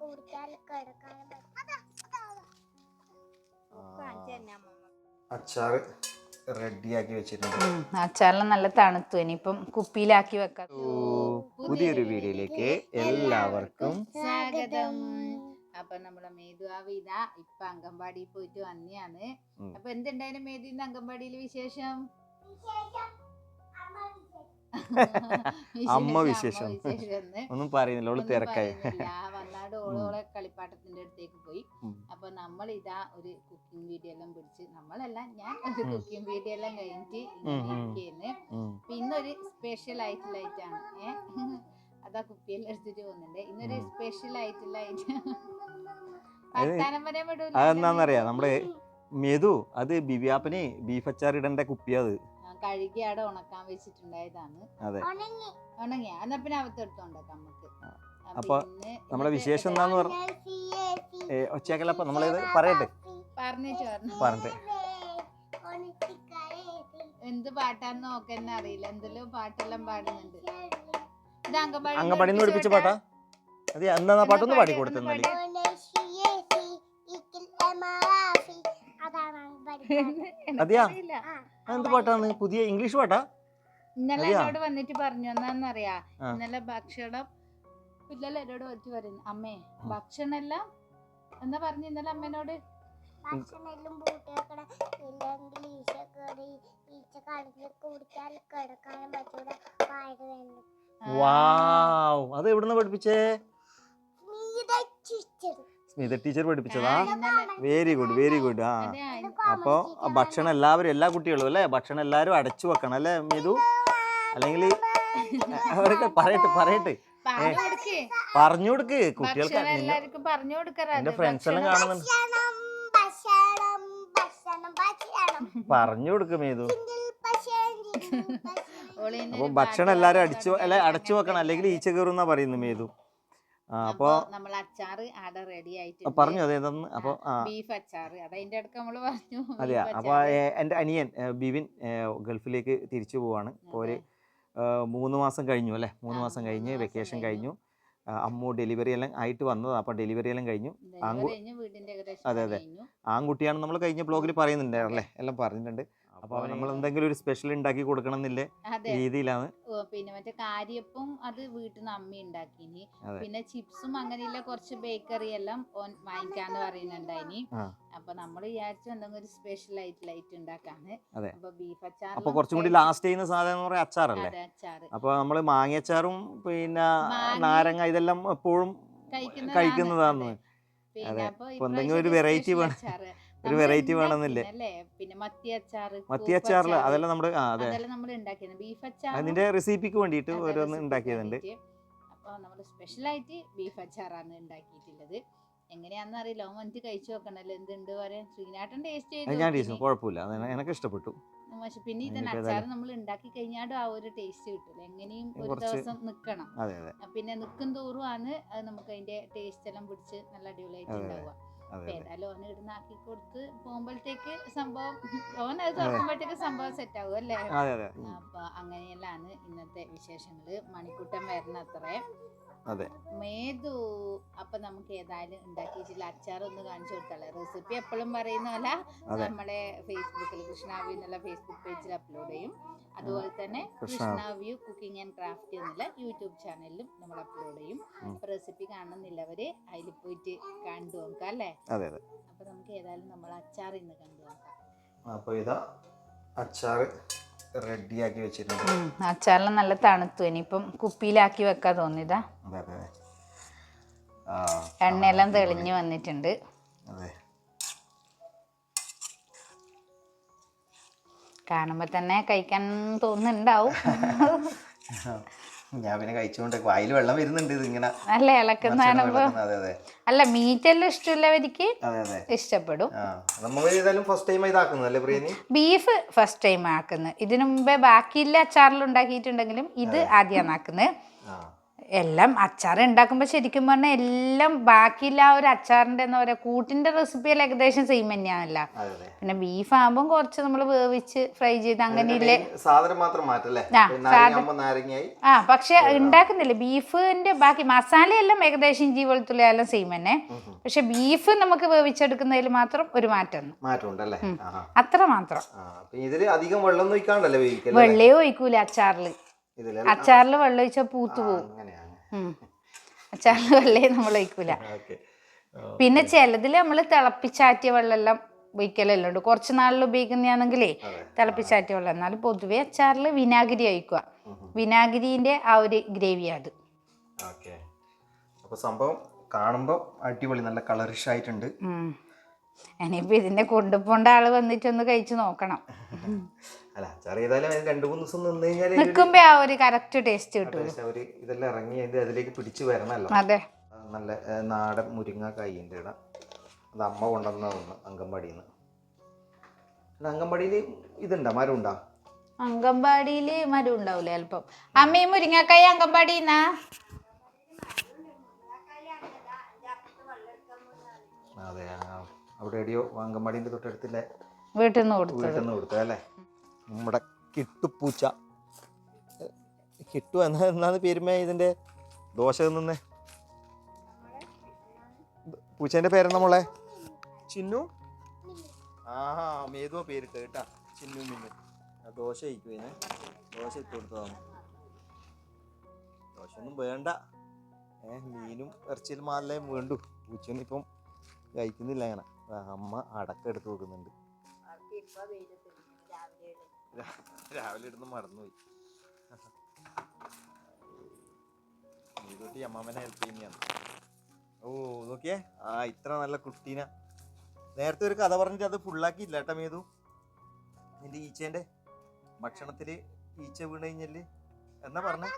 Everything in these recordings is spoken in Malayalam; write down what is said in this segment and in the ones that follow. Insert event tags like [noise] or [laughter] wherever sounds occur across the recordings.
കുടിക്കാൻ കിടക്കാനും അച്ചാർ റെഡിയാക്കി വെച്ചിട്ടുണ്ട്. അച്ചാറിലും നല്ല തണുത്തു. ഇനിയിപ്പം കുപ്പിയിലാക്കി വെക്കാം. പുതിയൊരു വീഡിയോയിലേക്ക് എല്ലാവർക്കും സ്വാഗതം. അപ്പൊ നമ്മളെ മേധു ആവിത ഇപ്പൊ അംഗൻവാടിയിൽ പോയിട്ട് വന്നെയാണ്. അപ്പൊ എന്തുണ്ടായിരുന്നു മേതിന്ന് അംഗൻവാടിയിൽ വിശേഷം [laughs] അമ്മ വിശേഷം. ഒന്നും പറയുന്നില്ല. ഓൾ തിരക്കായി. വന്നാട് [laughs] ഓളോളെ കളിപ്പാട്ടത്തിന്റെ അടുത്തേക്ക് പോയി. അപ്പൊ നമ്മൾ ഇതാ ഒരു കുക്കിംഗ് വീഡിയോ എല്ലാം പിടിച്ച് നമ്മളല്ല ഞാൻ ഒരു കുക്കിംഗ് വീഡിയോ എല്ലാം കഴിഞ്ഞിട്ട്. അപ്പൊ ഇന്നൊരു സ്പെഷ്യൽ ആയിട്ടുള്ള ഐറ്റാണ് ഏഹ് [laughs] അതാ കുപ്പിയെല്ലാം എടുത്തിട്ട് പോകുന്നുണ്ട്. ഇന്നൊരു സ്പെഷ്യൽ ആയിട്ടുള്ള ഐറ്റം അതെന്താന്നറിയാ? നമ്മൾ മെതു അത് ബിബിയാപ്പന് ബീഫ് അച്ചാർ ഇടേണ്ട കുപ്പിയാ അത്. കഴുകി അവിടെ ഉണക്കാൻ വെച്ചിട്ടുണ്ടായതാണ്. അതെ. ഉണങ്ങി. ഉണങ്ങി. എന്നാ പിന്നെ അവത്ത് എടുത്തോണ്ടാക്കാം നമുക്ക്. അപ്പൊ നമ്മളെ വിശേഷം എന്താന്ന് പറഞ്ഞു ഒച്ചയാക്കലപ്പ നമ്മളിത് പറയട്ടെ. പറഞ്ഞിട്ട് പറഞ്ഞു. എന്ത് പാട്ടാന്ന് നോക്കെന്നെ അറിയില്ല. എന്തെല്ലോ പാട്ടെല്ലാം പാടുന്നുണ്ട്. ഇത് അങ്കമ്പാടി അങ്കപ്പടിന്ന് പഠിപ്പിച്ച പാട്ടാ? അതെ എന്താ പാട്ടൊന്ന് പാടി കൊടുത്തെന്നാൽ അതെയാ? എന്ത് പാട്ടാണ്? പുതിയ ഇംഗ്ലീഷ് പാട്ടാ? ഇന്നലെ എന്നോട് വന്നിട്ട് പറഞ്ഞു എന്നാന്നറിയാ. ഇന്നലെ ഭക്ഷണം പിള്ളേർ എന്നോട് വന്നിട്ട് പറയുന്നു അമ്മേ ഭക്ഷണം എല്ലാം എന്നാ പറഞ്ഞു ഇന്നലെ അമ്മേനോട്? അത് എവിടുന്ന് പഠിപ്പിച്ചേ? സ്മിത ടീച്ചർ പഠിപ്പിച്ചതാ? വെരി ഗുഡ് വെരി ഗുഡ് ആ. അപ്പോൾ ഭക്ഷണം എല്ലാവരും എല്ലാ കുട്ടികളും അല്ലേ? ഭക്ഷണം എല്ലാവരും അടച്ചു വെക്കണം അല്ലേ മിതു? അല്ലെങ്കിൽ അവരൊക്കെ പറയട്ടെ പറയട്ടെ. പറഞ്ഞു കൊടുക്ക്. കുട്ടികൾക്ക് എന്റെ ഫ്രണ്ട്സ് എല്ലാം കാണുന്നുണ്ട്. പറഞ്ഞു കൊടുക്ക് ഇന്ന് അപ്പൊ ഭക്ഷണം. എല്ലാരും അടിച്ചു. അല്ലെ അടച്ചു വെക്കണം. അല്ലെങ്കിൽ ഈച്ച കയറുന്ന പറയുന്നു മേതു. അപ്പൊ നമ്മൾ അച്ചാർ ആടെ റെഡി ആയിട്ട് പറഞ്ഞു അതെ അപ്പൊ ആ. ബീഫ് അച്ചാർ അത് അതിന്റെ നമ്മൾ പറഞ്ഞു അതെയാ. beef അപ്പൊ എന്റെ അനിയൻ ബിവിൻ ഗൾഫിലേക്ക് തിരിച്ചു പോവാണ്. ഇപ്പൊ ഒരു മൂന്ന് മാസം കഴിഞ്ഞു അല്ലെ? മൂന്ന് മാസം കഴിഞ്ഞ് വെക്കേഷൻ കഴിഞ്ഞു. അമ്മു ഡെലിവറി എല്ലാം ആയിട്ട് വന്നത്. അപ്പൊ ഡെലിവറി എല്ലാം കഴിഞ്ഞു. ഏകദേശം അതെ, അതെ. ആൺകുട്ടിയാണ് നമ്മൾ കഴിഞ്ഞ ബ്ലോഗിൽ പറയുന്നുണ്ടായിരുന്നല്ലേ? എല്ലാം പറഞ്ഞിട്ടുണ്ട്. അപ്പൊ നമ്മൾ എന്തെങ്കിലും ഒരു സ്പെഷ്യൽ ഉണ്ടാക്കി കൊടുക്കണം എന്നില്ലേ രീതിയിലാണ്. പിന്നെ മറ്റേ കാര്യപ്പം അത് വീട്ടിൽ നിന്ന് അമ്മ ഉണ്ടാക്കിനി പിന്നെ ചിപ്സും അങ്ങനെയുള്ള കുറച്ച് ബേക്കറി എല്ലാം ഓൻ വാങ്ങിക്കാന്ന് പറയുന്നുണ്ടായിനി. അപ്പൊ നമ്മൾ വിചാരിച്ചു എന്തെങ്കിലും ഒരു സ്പെഷ്യൽ ആയിട്ട് ലൈറ്റ് ഉണ്ടാക്കാന്ന്. അപ്പൊ ബീഫ് അച്ചാർ അപ്പൊ കുറച്ചും കൂടി ലാസ്റ്റ് ചെയ്യുന്ന സാധനം എന്ന് പറയാൻ അച്ചാറല്ലേ? അപ്പൊ നമ്മൾ മാങ്ങയച്ചാറും പിന്നെ നാരങ്ങ ഇതെല്ലാം എപ്പോഴും കഴിക്കുന്നതാണ്. പിന്നെ അപ്പൊ എന്തെങ്കിലും ഒരു വെറൈറ്റി വേണം. ഒരു വെറൈറ്റി വേണമെന്നില്ലേ? പിന്നെ മത്തി അച്ചാർ മത്തി അച്ചാർ അച്ചാറിൽ അച്ചാറ്, അതെല്ലാം നമ്മൾ ആ അതെ. നമ്മൾ ഉണ്ടാക്കിയത് ബീഫ് അച്ചാർ അതിന്റെ റെസിപ്പിക്ക് വേണ്ടിയിട്ട് ഓരോന്ന് ഉണ്ടാക്കിയതുണ്ട്. അപ്പോൾ നമ്മൾ സ്പെഷ്യലായിട്ട് ബീഫ് അച്ചാറാണ് ഉണ്ടാക്കിയിട്ടുള്ളത്. എങ്ങനെയാണെന്ന് അറിയില്ല. ഓൻ കഴിച്ചു നോക്കണല്ലോ. എന്തുണ്ട് പറയാൻ? ശ്രീനാട്ടൻ ടേസ്റ്റ് ചെയ്തു ഞാൻ ടേസ്റ്റ് കുഴപ്പമില്ല. എനിക്ക് ഇഷ്ടപ്പെട്ടു പക്ഷെ പിന്നെ ഇതിന് അച്ചാർ നമ്മൾ ഉണ്ടാക്കി കഴിഞ്ഞാലും ആ ഒരു ടേസ്റ്റ് കിട്ടില്ല എങ്ങനെയും ഒരു ദിവസം നിൽക്കണം പിന്നെ നിൽക്കും തോറും ആണ് നമുക്ക് അതിന്റെ ടേസ്റ്റ് എല്ലാം പിടിച്ച് നല്ല അടിപൊളിയായിട്ട് ഉണ്ടാവുക. ഏതായാലും ഓന് ഇടുന്ന ആക്കി കൊടുത്ത് പോകുമ്പോഴത്തേക്ക് സംഭവം [laughs] ഓൻ അത് തുറക്കുമ്പോഴത്തേക്ക് സംഭവം സെറ്റ് ആവും അല്ലേ. അപ്പൊ അങ്ങനെയെല്ലാം ഇന്നത്തെ വിശേഷങ്ങൾ. മണിക്കൂട്ടം വരുന്ന അത്രേ അതെ. മേതു അപ്പൊ നമുക്ക് ഏതായാലും ഉണ്ടാക്കിയിട്ടുള്ള അച്ചാർ ഒന്ന് കാണിച്ചു കൊടുത്താലേ? റെസിപ്പി എപ്പോഴും പറയുന്ന പോലെ നമ്മളെ ഫേസ്ബുക്കിൽ കൃഷ്ണാവ്യൂ എന്നുള്ള ഫേസ്ബുക്ക് പേജിൽ അപ്ലോഡ് ചെയ്യും. അതുപോലെ തന്നെ കൃഷ്ണ- കുക്കിംഗ് ആൻഡ് ക്രാഫ്റ്റ് എന്നുള്ള യൂട്യൂബ് ചാനലിലും നമ്മൾ അപ്ലോഡ് ചെയ്യും. അപ്പൊ റെസിപ്പി കാണുന്നില്ലവര് അതിൽ പോയിട്ട് കണ്ടു നോക്കാം അല്ലേ? അപ്പൊ നമുക്ക് ഏതായാലും നമ്മൾ അച്ചാർ ഇന്ന് കണ്ടു നോക്കാം. അപ്പൊ ഇതാ അച്ചാറ്. റെഡിയാക്കി വെച്ചിട്ടുണ്ട്. അച്ചാറെല്ലാം നല്ല തണുത്തു. ഇനിയിപ്പം കുപ്പിയിലാക്കി വെക്കാൻ തോന്നിയതാ. എണ്ണയെല്ലാം തെളിഞ്ഞു വന്നിട്ടുണ്ട്. കാണുമ്പോ തന്നെ കഴിക്കാൻ തോന്നുന്നുണ്ടാവും. [laughs] ഞാൻ പിന്നെ കഴിച്ചുകൊണ്ട് വായിൽ വെള്ളം വരുന്നുണ്ട് ഇതിങ്ങനെ. നല്ല ഇളക്കുന്ന അതെ അതെ. അല്ല മീറ്റെല്ലാം ഇഷ്ടമുള്ളവർക്ക് ഇഷ്ടപ്പെടും. നമ്മൾ ഏതായാലും ഫസ്റ്റ് ടൈം ഇതാക്കുന്നല്ലേ പ്രിയനി? ബീഫ് ഫസ്റ്റ് ടൈം ആക്കുന്നത്. ഇതിനു മുമ്പേ ബാക്കിയില്ല അച്ചാറിൽ ഉണ്ടാക്കിയിട്ടുണ്ടെങ്കിലും ഇത് ആദ്യമാണ് ആക്കുന്നത്. എല്ലാം അച്ചാർ ഉണ്ടാക്കുമ്പോൾ ശരിക്കും പറഞ്ഞാൽ എല്ലാം ബാക്കിയില്ല ആ ഒരു അച്ചാറിന്റെ എന്താ പറയുക കൂട്ടിന്റെ റെസിപ്പിയെല്ലാം ഏകദേശം സെയിം തന്നെയാണല്ല. പിന്നെ ബീഫ് ആകുമ്പോൾ കുറച്ച് നമ്മൾ വേവിച്ച് ഫ്രൈ ചെയ്ത് അങ്ങനെയില്ലേ? സാധനം മാത്രം മാറ്റല്ലേ? ആ, പക്ഷെ ഉണ്ടാക്കുന്നില്ല. ബീഫിന്റെ ബാക്കി മസാലയെല്ലാം ഏകദേശം ഇഞ്ചി വെളുത്തുള്ളി എല്ലാം സെയിം തന്നെ. പക്ഷെ ബീഫ് നമുക്ക് വേവിച്ചെടുക്കുന്നതിൽ മാത്രം ഒരു മാറ്റം. അത്ര മാത്രം. ആ ഇതിൽ അധികം വെള്ളം വെള്ളയോ ഒഴിക്കൂല അച്ചാറിൽ അച്ചാറിൽ വെള്ളം ഒഴിച്ചാൽ പൂത്തു പോകും അച്ചാറിൽ വെള്ളേ നമ്മൾ ഒഴിക്കൂല. പിന്നെ ചിലതിൽ നമ്മൾ തിളപ്പിച്ചാറ്റിയ വെള്ളമെല്ലാം ഒഴിക്കലെല്ലാം ഉണ്ട് കുറച്ച് നാളിൽ ഉപയോഗിക്കുന്നതാണെങ്കിലേ. തിളപ്പിച്ചാറ്റിയ വെള്ളം. എന്നാലും പൊതുവേ അച്ചാറിൽ വിനാഗിരി ഒഴിക്കുക. വിനാഗിരിന്റെ ആ ഒരു ഗ്രേവി അത്. ഓക്കെ. അപ്പൊ സംഭവം കാണുമ്പോൾ അടിപൊളി നല്ല കളറിഷ് ആയിട്ടുണ്ട്. ഉം. ഇനിയിപ്പോ ഇതിനെ കൊണ്ടുപോണ്ട ആൾ വന്നിട്ടൊന്ന് കഴിച്ചു നോക്കണം. [laughs] അല്ല അച്ചാർ ചെയ്താലും അതിന് രണ്ടു മൂന്ന് ദിവസം നിന്ന് കഴിഞ്ഞാൽ നിൽക്കുമ്പോ ആ ഒരു കറക്റ്റ് ടേസ്റ്റ് കിട്ടും അവർ ഇതെല്ലാം ഇറങ്ങി അതിന്റെ അതിലേക്ക് പിടിച്ചു വരണല്ലോ. അതെ. നല്ല നാടൻ മുരിങ്ങക്കായിന്റെ ഇട. അത് അമ്മ കൊണ്ടുവന്നതാണ് ഒന്ന് അങ്കൻവാടിയിൽ നിന്ന് അല്ല അങ്കൻവാടിയിൽ ഇതുണ്ടോ? മരം ഉണ്ടോ അങ്കമ്പാടിയിൽ മരം ഉണ്ടാവൂലേ അല്പം. അമ്മയും മുരിങ്ങക്കായ അങ്കമ്പാടിന്നാ അതെ ആ, അവിടെ എടിയോ അങ്കൻവാടിന്റെ തൊട്ടടുത്തില്ലേ? വീട്ടിൽ നിന്ന് കൊടുത്തത്. വീട്ടിൽ നിന്ന് കൊടുത്തതല്ലേ? നമ്മുടെ കിട്ടുപൂച്ച. കിട്ടു എന്നാ എന്നാണ് പേരുമേ ഇതിന്റെ? ദോശ നിന്ന് പൂച്ചേന്റെ പേരെന്താ മോളെ? ചിന്നു. ആഹാ മേതുവ പേരിട്ട് കേട്ടാ. ചിന്നു മിന്നു. ദോശ കഴിക്കുവേനെ ദോശ ഇട്ട് കൊടുത്തതാണ്. ദോശ ഒന്നും വേണ്ട. ഏ മീനും ഇറച്ചിയിൽ മാലയും വേണ്ടു പൂച്ചയൊന്നും ഇപ്പം കഴിക്കുന്നില്ല അങ്ങനെ അമ്മ അടക്കം എടുത്ത് വെക്കുന്നുണ്ട് രാവിലെ ഇടുന്ന് മറന്നുപോയി. നീതൊട്ടി അമ്മാമനെ ഹെൽപ്പ് ചെയ്യുന്നതാണ്. ഓ നോക്കിയേ. ആ ഇത്ര നല്ല കുട്ടീന. നേരത്തെ ഒരു കഥ പറഞ്ഞിട്ട് അത് ഫുള്ളാക്കിയില്ല കേട്ടാ മേതു. നിന്റെ ഈച്ചേന്റെ ഭക്ഷണത്തിൽ ഈച്ച വീണ് കഴിഞ്ഞാൽ എന്നാ പറഞ്ഞു?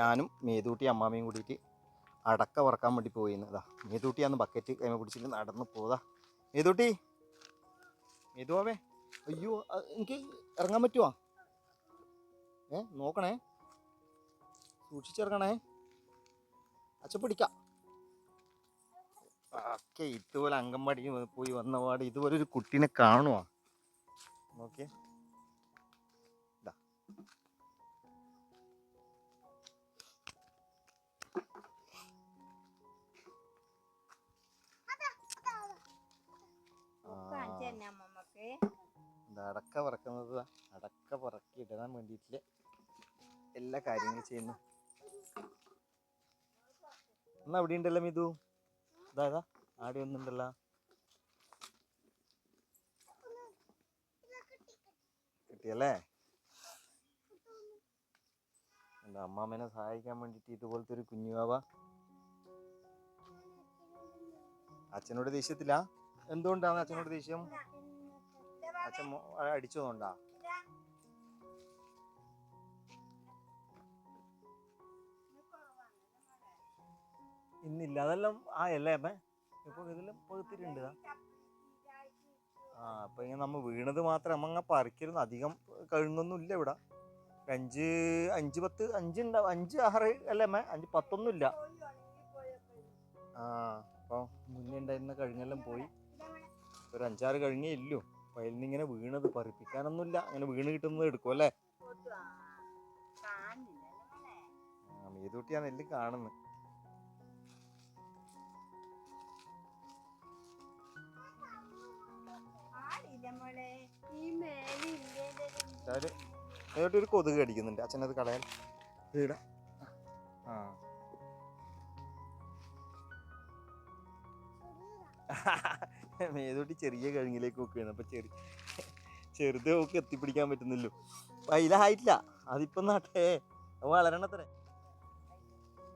ഞാനും മേതൂട്ടി അമ്മാമയും കൂടിയിട്ട് അടക്ക വറക്കാൻ വേണ്ടി പോയിന്നതാ മേതൂട്ടി അന്ന് ബക്കറ്റ് കൈമ പിടിച്ചിട്ട് നടന്ന് പോതാ മേതൂട്ടി മേതുവാവേ അയ്യോ എനിക്ക് ഇറങ്ങാൻ പറ്റുമോ ഏ നോക്കണേ. സൂക്ഷിച്ചിറങ്ങണേ. അച്ഛ പിടിക്കാം. ഓക്കെ ഇതുപോലെ അങ്കൻവാടി പോയി വന്ന പാട് ഇതുപോലെ ഒരു കുട്ടീനെ കാണുവാ? നോക്കിയേ. അടക്ക പറക്കുന്നത്? അടക്ക പറക്കി ഇടാൻ വേണ്ടിയിട്ടില്ല? എല്ലാ കാര്യങ്ങളും ചെയ്യുന്നു. എന്നാ അവിടെ ഉണ്ടല്ലോ മിതു? ഇതാ ആടെ ഒന്നുണ്ടല്ലോ കിട്ടിയല്ലേ? എന്റെ അമ്മാമ്മനെ സഹായിക്കാൻ വേണ്ടിയിട്ട് ഇതുപോലത്തെ ഒരു കുഞ്ഞുവാവ അച്ഛനോട് ദേഷ്യത്തില്ല എന്തുകൊണ്ടാണ് അച്ഛനോട് ദേഷ്യം? അച്ഛൻ അടിച്ചു കൊണ്ടാ ഇന്നില്ല അതെല്ലാം ആ അല്ലേ അമ്മേ? ഇപ്പൊ ഇതിലും പകുത്തിട്ടുണ്ട് ആ അപ്പൊ ഇങ്ങനെ നമ്മ വീണത് മാത്രം അമ്മ അങ്ങനെ പറിക്കരുന്നു അധികം കഴുങ്ങൊന്നും ഇല്ല ഇവിടെ. അഞ്ച് അഞ്ച് പത്ത് അഞ്ച് ഉണ്ടാവും അഞ്ച് ആറ് അല്ലേ അമ്മേ? അഞ്ച് പത്തൊന്നും ഇല്ല ആ അപ്പൊ മുന്നേ ഉണ്ടായിരുന്ന പോയി. ഒരു അഞ്ചാറ് കഴുങ്ങേ ഇല്ലു. നിന്ന് ഇങ്ങനെ വീണത് പറിപ്പിക്കാനൊന്നുമില്ല. അങ്ങനെ വീണ് കിട്ടുന്നത് എടുക്കും അല്ലേ? മീതൂട്ടിയാണ് എല്ലാം കാണുന്നത്. ഒരു കൊതുക് കടിക്കുന്നുണ്ട്. അച്ഛനത് കളയാൻ വീട ആ. മേതൂട്ടി ചെറിയ കഴുങ്ങിലേക്ക് നോക്കുകയാണ് അപ്പോൾ ചെറിയ ചെറുത് ഒക്കെ എത്തിപ്പിടിക്കാൻ പറ്റുന്നില്ലോ അതിലായിട്ടില്ല അതിപ്പം നാട്ടെ. വളരണത്രേ.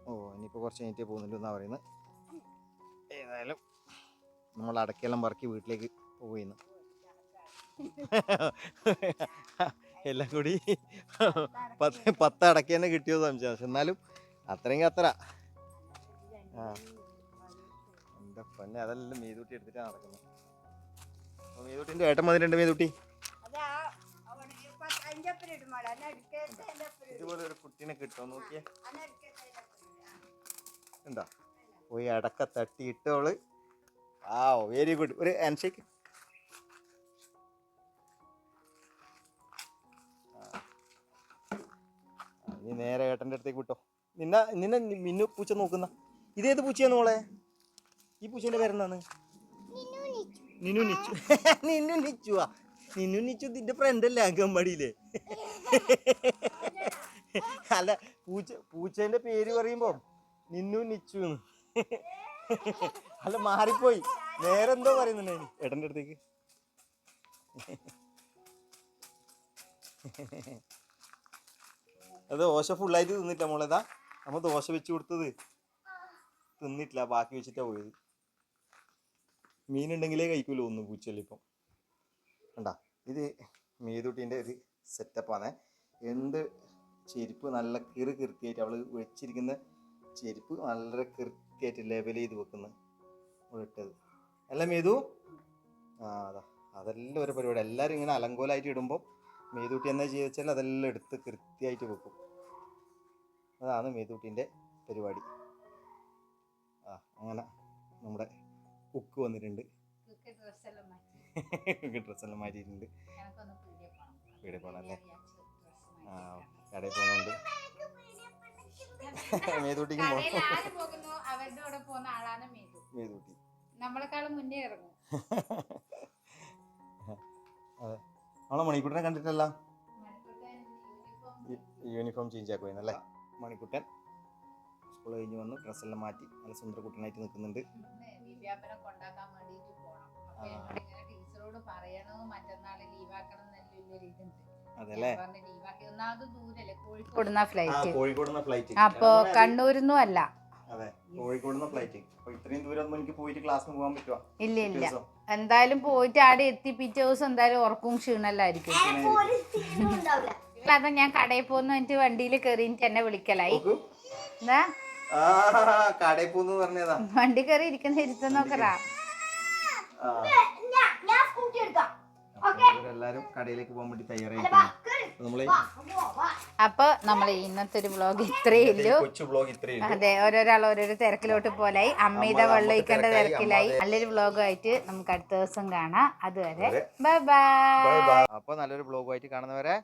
ഓ ഇനിയിപ്പോൾ കുറച്ച് കഴിഞ്ഞിട്ടേ പോകുന്നില്ല എന്നാണ് പറയുന്നത്. ഏതായാലും നമ്മൾ അടക്കെല്ലാം പറക്കി വീട്ടിലേക്ക് പോയിന്ന് എല്ലാം കൂടി പത്ത് പത്ത് അടക്കേനെ കിട്ടിയോ സംശയം. പക്ഷെ എന്നാലും അത്രയെങ്കിൽ അത്ര ആ. എന്റെ പൊന്നെ അതെല്ലാം മീതൂട്ടി എടുത്തിട്ടാണ് നടക്കുന്നത് അപ്പോൾ മേതൂട്ടിന്റെ ഏട്ടൻ വന്നിട്ടുണ്ട് മീതൂട്ടി. ഇതുപോലെ ഒരു കുട്ടീനെ കിട്ടുമോ നോക്കിയേ. എന്താ പോയി അടക്ക തട്ടിയിട്ടോൾ. ആ വെരി ഗുഡ് ഒരു ഹാൻഡ് ഷേക്ക് നീ നേരെ ഏട്ടന്റെ അടുത്തേക്ക് വിട്ടോ. നിന്ന നിന്നെ മിന്നു പൂച്ച നോക്കുന്ന. ഇതേത് പൂച്ചയാണ് മോളെ? ഈ പൂച്ചേന്റെ പേരെന്താണ്? നിന്നു നിച്ചു. [laughs] നിന്നു നിച്ചുവാ. നിന്നു നിച്ചു നിന്റെ ഫ്രണ്ട് അല്ലേ അംഗൻവാടിയിലെ? [laughs] അല്ല പൂച്ച പൂച്ചേന്റെ പേര് പറയുമ്പോ നിന്നു നിച്ചു. [laughs] അല്ല മാറിപ്പോയി. നേരെ എന്തോ പറയുന്നുണ്ടായി ഏട്ടന്റെ അടുത്തേക്ക്. അത് ദോശ ഫുള്ളായിട്ട് തിന്നിട്ടില്ല മോളേതാ നമ്മ ദോശ വെച്ച് കൊടുത്തത്. തിന്നിട്ടില്ല ബാക്കി വെച്ചിട്ടാ പോയത്. മീനുണ്ടെങ്കിലേ കഴിക്കൂല ഒന്ന് പൂച്ചല്ല ഇപ്പം. കണ്ടാ ഇത് മീതുട്ടീന്റെ ഒരു സെറ്റപ്പാണ് എന്ത് ചെരുപ്പ് നല്ല കിറു കൃത്യമായിട്ട് അവൾ വെച്ചിരിക്കുന്ന ചെരുപ്പ് നല്ല കൃത്യമായിട്ട് ലെവൽ ചെയ്ത് വെക്കുന്ന. ഇട്ടത്. അല്ല മേതു? ആ അതാ. അതെല്ലാം ഒരു പരിപാടി. എല്ലാവരും ഇങ്ങനെ അലങ്കോലായിട്ട് ഇടുമ്പോൾ മേതൂട്ടി എന്താ ചെയ്യുക അതെല്ലാം എടുത്ത് കൃത്യമായിട്ട് വെക്കും. അതാണ് മേതുട്ടീന്റെ പരിപാടി. ആ അങ്ങനെ നമ്മുടെ കുക്ക് വന്നിട്ടുണ്ട്. ഡ്രസ്സെല്ലാം മാറ്റിയിട്ടുണ്ട്. വീട് പോകണം അല്ലേ? ആ കടയിൽ പോകുന്നുണ്ട്. മേതൂട്ടിക്ക് പോകുന്നു? അവരുടെ കൂടെ പോകുന്ന ആളാണ് മേതു. മേതൂട്ടി. നമ്മളെക്കാളും മുന്നേ ഇറങ്ങും. അതെ നമ്മളെ മണിക്കുട്ടനെ കണ്ടിട്ടല്ല? യൂണിഫോം ചേഞ്ച് ആക്കുവായിരുന്നല്ലേ? മണിക്കുട്ടൻ. സ്കൂൾ കഴിഞ്ഞ് വന്ന് ഡ്രസ്സെല്ലാം മാറ്റി. നല്ല സുന്ദരക്കുട്ടനായിട്ട് നിൽക്കുന്നുണ്ട്. കൊണ്ടാക്കാൻ വേണ്ടിയിട്ട് പോകണം ഇങ്ങനെ ടീച്ചറോട് പറയണോ മറ്റന്നാളെ ലീവാക്കണം ഇതുണ്ട് ഫ്ലൈറ്റ് അപ്പൊ കണ്ണൂരിന്നും അല്ല. അതെ കോഴിക്കോടുന്ന ഫ്ലൈറ്റ് അപ്പൊ ഇത്രയും ദൂരം എനിക്ക് പോയിട്ട് ക്ലാസ്സിന് പോകാൻ പറ്റുമോ ഇല്ല ഇല്ല. എന്തായാലും പോയിട്ട് ആടെ എത്തി പിറ്റേ ദിവസം എന്തായാലും ഉറക്കും ക്ഷീണല്ലായിരിക്കും ഒരു സീനും ഉണ്ടാവില്ല അതാ ഞാൻ കടയിൽ പോകുന്ന എന്നിട്ട് വണ്ടിയിൽ കയറിയിട്ട് എന്നെ വിളിക്കലായി. നോക്കൂ. എന്താ? കടയിൽ പോന്ന് പറഞ്ഞതാ. വണ്ടി കയറി ഇരിക്കുന്ന ഇരുത്തം നോക്കറാ ആ. ഞാൻ ഞാൻ സ്കൂട്ടി എടുക്കാം അപ്പൊ ഇവരെല്ലാരും കടയിലേക്ക് പോകാൻ വേണ്ടി തയ്യാറായി അപ്പൊ നമ്മൾ ഇന്നത്തെ ഒരു വ്ലോഗ് ഇത്രയേ ഉള്ളൂ. അതെ ഓരോരാൾ ഓരോരോ തിരക്കിലോട്ട് പോലായി. അമ്മയുടെ അമ്മ വെള്ളം ഒഴിക്കേണ്ട തിരക്കിലായി. നല്ലൊരു ആയിട്ട് നമുക്ക് അടുത്ത ദിവസം കാണാം. അതുവരെ ബൈ ബൈ. Bye bye. അപ്പൊ നല്ലൊരു ബ്ലോഗുമായിട്ട് കാണുന്നവരെ